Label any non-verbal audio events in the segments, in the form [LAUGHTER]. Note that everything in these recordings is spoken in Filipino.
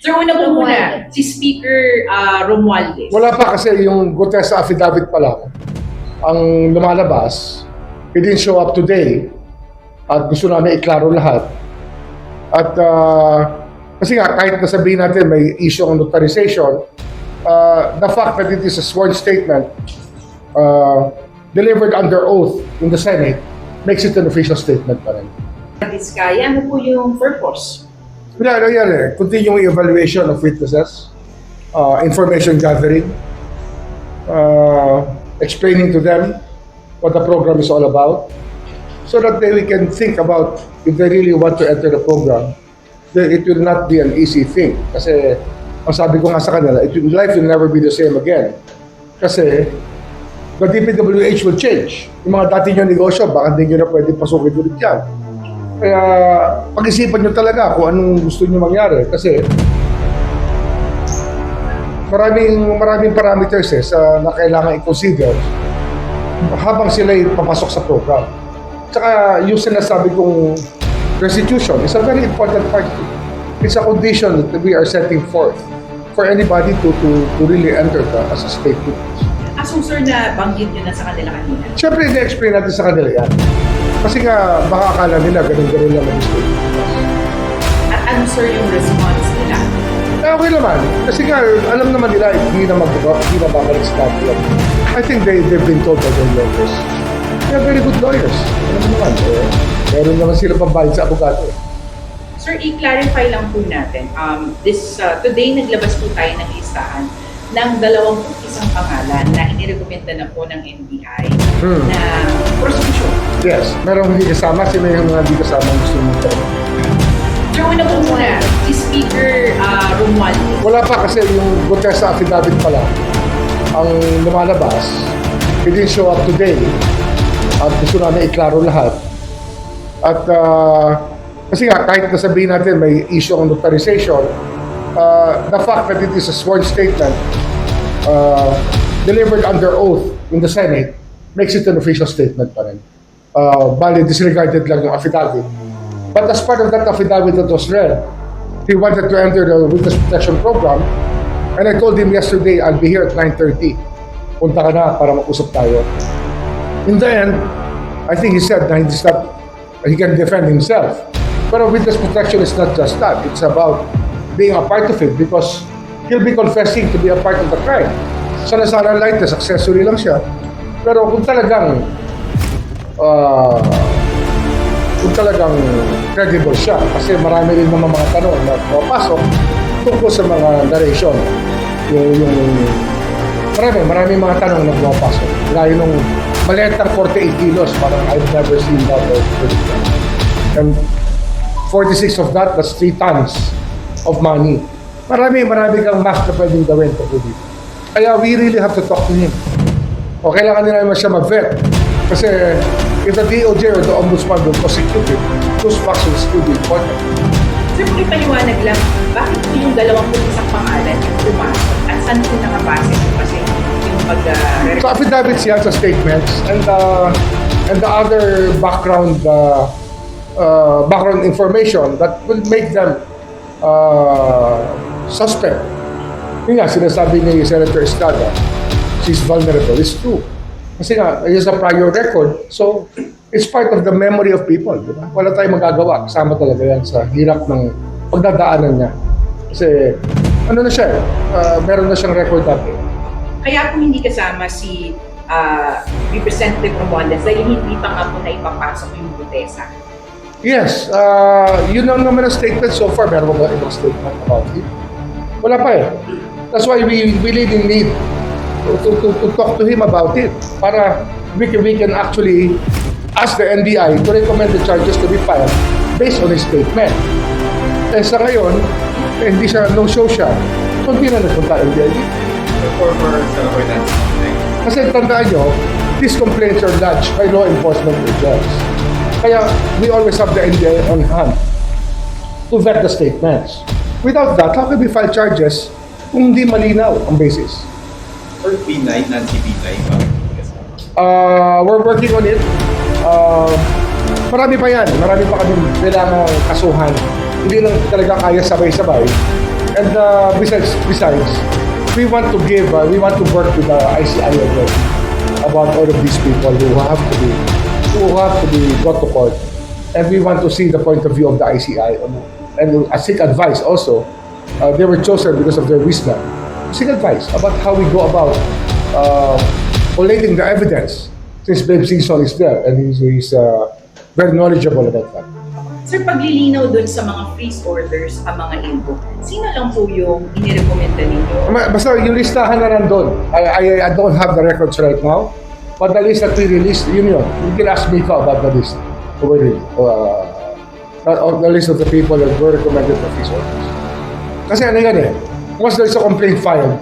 Sir, una po muna, si Speaker uh, Romualdez. Wala pa kasi yung Gutierrez affidavit pa lang ang lumalabas. He didn't show up today at gusto namin iklaro lahat. At ah, kasi nga, kahit nasabihin natin may issue ng notarization, ah, the fact that it is a sworn statement ah, delivered under oath in the Senate makes it an official statement pa rin. Diskaya, ano po yung purpose? Wala, ano yan eh. Continuing evaluation of witnesses, uh, information gathering, uh, explaining to them what the program is all about, so that they we can think about if they really want to enter the program, then it will not be an easy thing. Kasi, ang sabi ko nga sa kanila, it will, life will never be the same again. Kasi, the DPWH will change. Yung mga dati nyo negosyo, baka hindi nyo na pwede pasukin ulit yan. Kaya pag-isipan nyo talaga kung anong gusto nyo mangyari. Kasi maraming maraming parameters eh, sa, na kailangan i-consider habang sila papasok sa program. Tsaka yung sinasabi kong restitution is a very important part. It's a condition that we are setting forth for anybody to to, to really enter the, as a state witness. Aso sir na banggit nyo na sa kanila kanina. Siyempre, i-explain natin sa kanila yan. Kasi nga, baka akala nila ganun-ganun lang ang witness. At ano sir yung response nila? Eh, okay naman. Kasi nga, alam naman nila, hindi na mag hindi na babalik sa yan. I think they, they've been told by their lawyers. They're very good lawyers. Alam mo naman, eh, meron naman sila pambayad sa abogado. eh. Sir, i-clarify lang po natin. Um, this, uh, today, naglabas po tayo ng listahan ng dalawang isang pangalan na inirekomenda na po ng NBI Hmm. na prosecution. Yes, merong hindi kasama, sino yung mga hindi kasama gusto nito. Sir, una po muna, si Speaker uh, Romualdez. Wala pa kasi yung Gutierrez affidavit pa lang ang lumalabas. He didn't show up today at gusto namin iklaro lahat. At ah, kasi nga, kahit nasabihin natin may issue ng notarization, ah, the fact that it is a sworn statement uh, delivered under oath in the Senate makes it an official statement pa rin. Uh, bali, disregarded lang yung affidavit. But as part of that affidavit that was read, he wanted to enter the witness protection program. And I told him yesterday, I'll be here at 9.30. Punta ka na para mag-usap tayo. In the end, I think he said na he's not, he can defend himself. Pero witness protection is not just that. It's about being a part of it because he'll be confessing to be a part of the crime. Sana sana light, accessory lang siya. Pero kung talagang ah, kung talagang credible siya kasi marami rin naman mga tanong na pumapasok tungkol sa mga narration. Yung, yung marami, marami mga tanong na pumapasok. Gaya nung maliit ng 48 kilos, parang I've never seen that. that. And 46 of that, that's 3 tons of money. Marami, marami kang math na pwedeng gawin tungkol dito. Kaya we really have to talk to him. O kailangan nila naman siya mag-vet. Kasi if the DOJ or the Ombudsman will prosecute him, those facts will still be important. Sir, paliwanag lang, bakit po yung dalawang po isang pangalan yung pumasok at saan po nakabase po kasi yung pag uh, So affidavits yan sa statements and uh, and the other background uh, uh, background information that will make them uh, suspect. Yun nga, sinasabi ni Senator Estrada, she's vulnerable. It's true. Kasi nga, it is a prior record. So, it's part of the memory of people. Di? Wala tayong magagawa. Kasama talaga yan sa hirap ng pagdadaanan niya. Kasi, ano na siya, uh, meron na siyang record dati. Kaya po hindi kasama si uh, Representative Romualdez dahil hindi pa nga po na ipapasok yung Butesa. Yes, uh, yun ang naman ang statement so far. Meron ba ibang statement about it? Wala pa eh. That's why we, really need to, to, to, talk to him about it para we can, we can actually ask the NBI to recommend the charges to be filed based on his statement. Eh sa ngayon, eh, hindi siya, no-show siya. So na nagpunta NBI. former Senator Nancy Kasi tandaan nyo, these complaints are lodged by law enforcement agents. Kaya we always have the NBI on hand to vet the statements. Without that, how can we file charges kung hindi malinaw ang basis? Or P9, Nancy P9, bakit hindi kasama? Uh, we're working on it. Uh, marami pa yan. Marami pa kami kailangan kasuhan. Hindi lang talaga kaya sabay-sabay. And uh, besides, besides, we want to give, uh, we want to work with the ICI already about all of these people who have to be, have to be brought to court. Want to see the point of view of the ICI and uh, seek advice also. Uh, they were chosen because of their wisdom. Seek advice about how we go about uh, collating the evidence since Babe Simpson is there and he's, he's uh, very knowledgeable about that. Sir, paglilinaw dun sa mga freeze orders, ang mga info, sino lang po yung inirekomenda ninyo? Basta yung listahan na nandun. I, I, I don't have the records right now. But the list that we released, yun yun. You can ask me about the list. Already. Uh, all the list of the people that were recommended for these orders. Kasi ano yan eh. Once there's a complaint filed,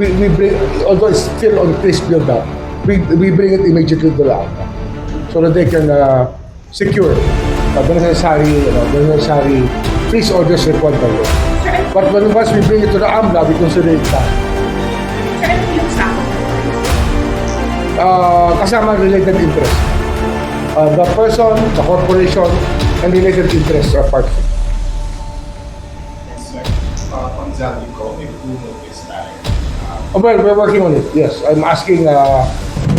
we, we bring, although it's still on case build up, we, we bring it immediately to the AMPA so that they can uh, secure uh, the necessary, you know, the necessary freeze orders required by law. But when once we bring it to the AMLA, we consider it done. Uh, kasama related interest. Uh, the person, the corporation, and related interests are part of it. Yes, sir. Uh, on Zalico, may blue notice tayo. Uh, Oh, well, we're working on it, yes. I'm asking uh,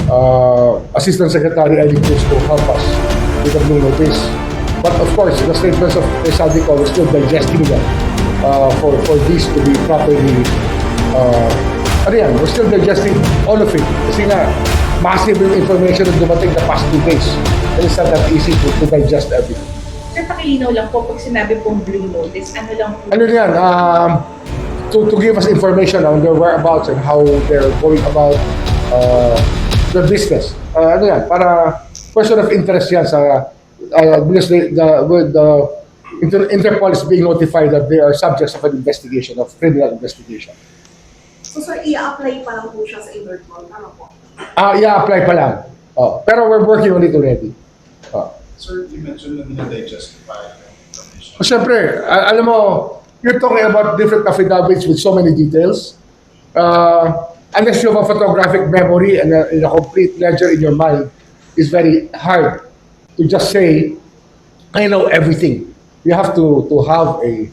uh, Assistant Secretary Cruz to help us with the blue notice. But of course, the statements of Sadico, we're still digesting them uh, for, for these to be properly uh, ano yan, we're still digesting all of it. Kasi nga, massive yung information na dumating the past two days. And it's not that easy to, to digest everything. Sir, pakilinaw lang po, pag sinabi pong blue notice, ano lang po? ano yan, um, to, to give us information on their whereabouts and how they're going about uh, their business. Uh, ano yan, para person of interest yan sa, uh, because the, the, the Inter- Interpol is being notified that they are subjects of an investigation, of criminal investigation. So sir, i-apply pa lang po siya sa Interpol. Ano po? Ah, i-apply pa lang. Oh, pero we're working on it already. Oh. sir, you mentioned na nila-justify yung information. O syempre, a- alam mo, you're talking about different affidavits with so many details. Uh, unless you have a photographic memory and a, and a complete ledger in your mind, it's very hard to just say, I know everything. You have to, to have a,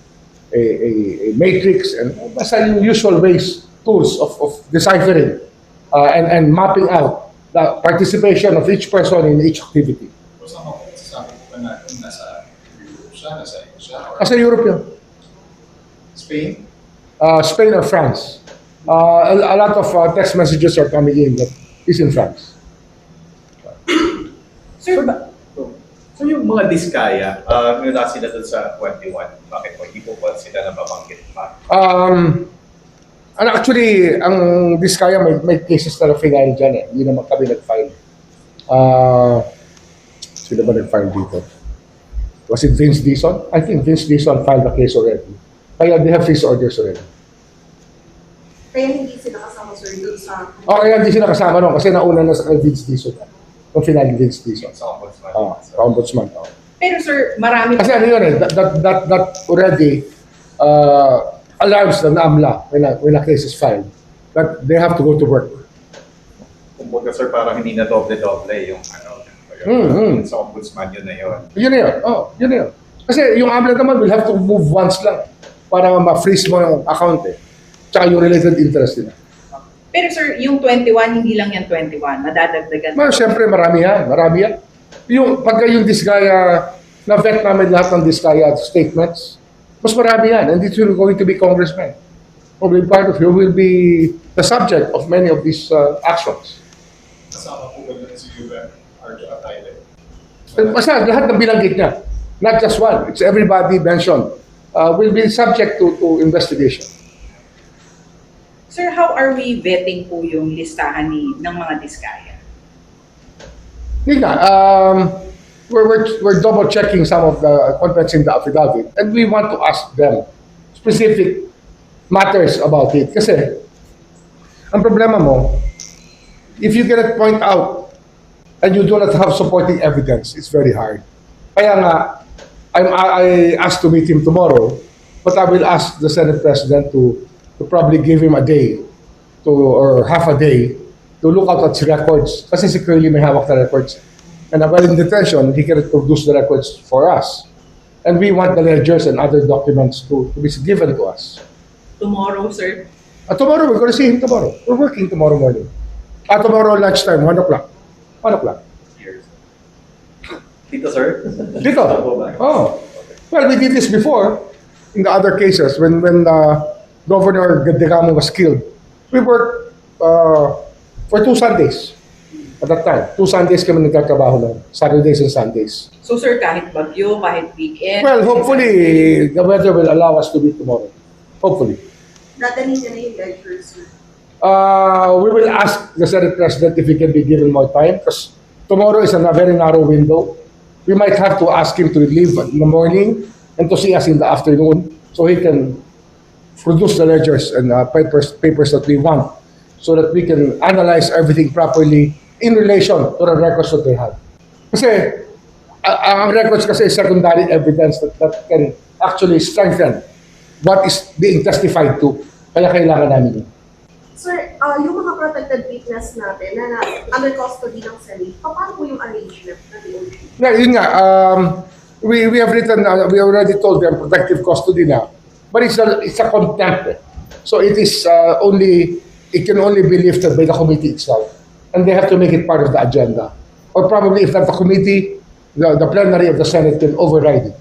a, a, a matrix and basta yung usual ways, tools of, of deciphering uh, and, and mapping out the participation of each person in each activity. Basta ako, sabi ko na kung nasa Europe siya, nasa Asia, or As a European, Spain. uh, Spain or France. Uh, a, a lot of uh, text messages are coming in that is in France. Sir, ba- So yung mga diskaya, uh, nila sila dun sa 21, bakit po? Hindi po ba sila nababanggit pa? Um, and actually, ang Diskaya may, may cases na na-file dyan eh. Hindi naman kami nag-file. Uh, sino ba nag-file dito? Was it Vince Dison? I think Vince Dison filed the case already. Kaya they have freeze orders already. Kaya hindi sila kasama sir doon sa... O kaya hindi sila kasama nun kasi nauna na sa kay Vince Dison. Kung final Vince Dison. Sa ombudsman. Ah, sa ombudsman. Oh. pero sir, marami Kasi ano yun eh, that, that, that, that already uh, alarms the NAMLA when a, when a case is filed that they have to go to work. kumbaga sir, parang hindi na doble-doble yung ano, yung, Hmm, hmm. sa ombudsman yun na yun. Yun na yun. Oh, yun na yun. Kasi yung AMLA naman will have to move once lang para ma-freeze mo yung account eh. Tsaka yung related interest nila. Pero sir, yung 21, hindi lang yan 21. Madadagdagan. Well, syempre marami yan. Marami yan. Yung, pagka yung Diskaya, na-vet namin lahat ng Diskaya statements, mas marami yan. And it's going to be congressmen. Will be part of, who will be the subject of many of these uh, actions. Kasama po ba si UM, Arjo Atayde? Basta lahat ng binanggit niya. Not just one. It's everybody mentioned. Uh, will be subject to, to investigation. Sir, how are we vetting po yung listahan ni, ng mga diskaya? Hindi nga, um, we're, we're, we're double checking some of the contents in the affidavit and we want to ask them specific matters about it. Kasi, ang problema mo, if you cannot point out and you do not have supporting evidence, it's very hard. Kaya nga, I'm, I asked to meet him tomorrow, but I will ask the Senate President to, to probably give him a day to, or half a day to look out at records. Kasi si Curly may hawak na records. And while in detention, he can produce the records for us. And we want the ledgers and other documents to, to be given to us. tomorrow, sir. Uh, tomorrow, we're going to see him tomorrow. We're working tomorrow morning. Ah, tomorrow lunchtime, 1 o'clock. 1 o'clock. Dito, sir? Dito. Opo ba? Oh. Well, we did this before in the other cases when when uh, Governor Gadegamo was killed. We worked uh, for two Sundays at that time. Two Sundays kami nagtatrabaho lang. Saturdays and Sundays. So, sir, kahit bagyo, kahit weekend. Well, hopefully, the weather will allow us to meet tomorrow. Hopefully. Dadalhin niya na yung lecture, sir. Uh, we will ask the Senate President if he can be given more time because tomorrow is a very narrow window. We might have to ask him to leave in the morning and to see us in the afternoon so he can produce the ledgers and uh, papers, papers that we want so that we can analyze everything properly in relation to the records that they have. Kasi ang records kasi is secondary evidence that, that can actually strengthen what is being testified to. Kaya kailangan namin yun. Sir, ah, yung mga protected witness natin na, na under custody ng Senate, paano po yung arrangement ng DOJ? Yeah, yun nga. Um, we, we have written, uh, we already told them protective custody na. But it's a, it's a contempt. So it is uh, only, it can only be lifted by the committee itself. And they have to make it part of the agenda. Or probably if not the committee, the, the plenary of the Senate can override it.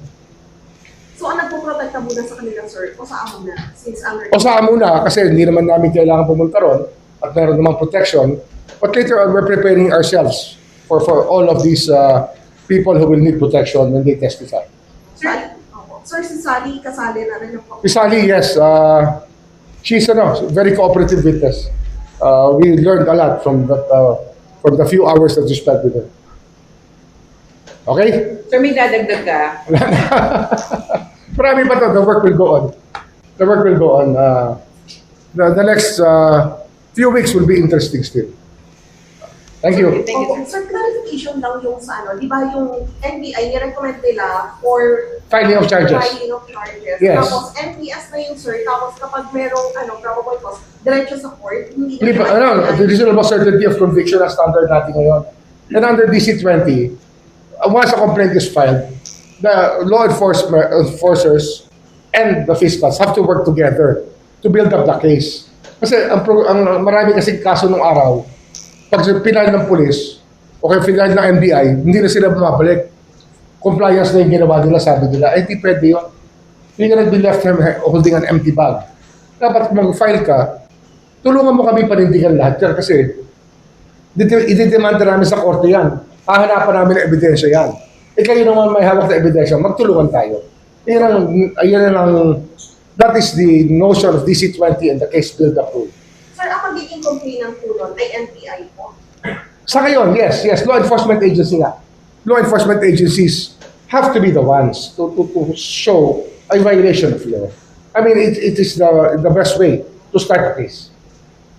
So, ang nagpo-protecta muna sa kanila, sir, o sa amo na, since under... O saan muna, kasi hindi naman namin kailangan pumunta ron at meron namang protection. But later on, we're preparing ourselves for, for all of these uh, people who will need protection when they testify. Sir, opo. sir, si Sally kasali na rin yung Si Sally, yes. Uh, she's ano, very cooperative witness. Uh, we learned a lot from that, uh, from the few hours that we spent with her. Okay? Sir, may dadagdag ka. [LAUGHS] Marami pa to. The work will go on. The work will go on. Uh, the, the next uh, few weeks will be interesting still. Thank you. Thank you, sir. sir, clarification lang yung sa ano, di ba yung NBI, nirecommend nila for Filing of charges. filing of charges. Yes. Tapos NPS na yun, sir. Tapos kapag merong ano, probable cause, diretso sa court. Hindi Hindi pa, ano, the reasonable certainty of conviction ang standard natin ngayon. And under DC-20, uh, once a complaint is filed, the law enforcement enforcers and the fiscals have to work together to build up the case. Kasi ang, ang marami kasi kaso nung araw, pag pinal ng pulis o kaya pinal ng NBI, hindi na sila bumabalik. Compliance na yung ginawa nila, sabi nila, eh, hindi pwede yun. Hindi ka nag-be left holding an empty bag. Dapat mag-file ka, tulungan mo kami panindigan lahat yan kasi ididemanda namin sa korte yan. Hahanapan namin ng ebidensya yan. Eh kayo naman may hawak na ebidensya, magtulungan tayo. Yan ang, yan ang, that is the notion of DC-20 and the case build-up rule. Sir, ang magiging complainant po nun ay NBI po. Sa ngayon, yes, yes, law enforcement agency nga. Law enforcement agencies have to be the ones to, to, to show a violation of law. I mean, it, it is the, the best way to start a case.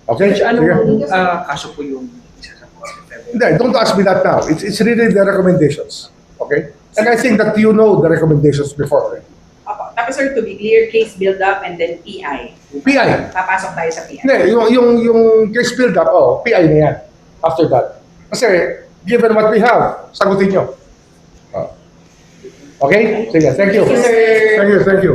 Okay? Judge, ano Sige. pong ah, kaso po yung isa sa? Hindi, don't ask me that now. It's, it's really the recommendations. Okay? And I think that you know the recommendations before. already. Opo. Tapos, sir, to be clear, case build-up and then PI. PI. Papasok tayo sa PI. Hindi, yung, yung, yung case build up, oh, PI na yan. After that. Kasi, given what we have, sagutin nyo. Oh. Okay? Sige, thank you. Thank you, sir. Thank you, thank you.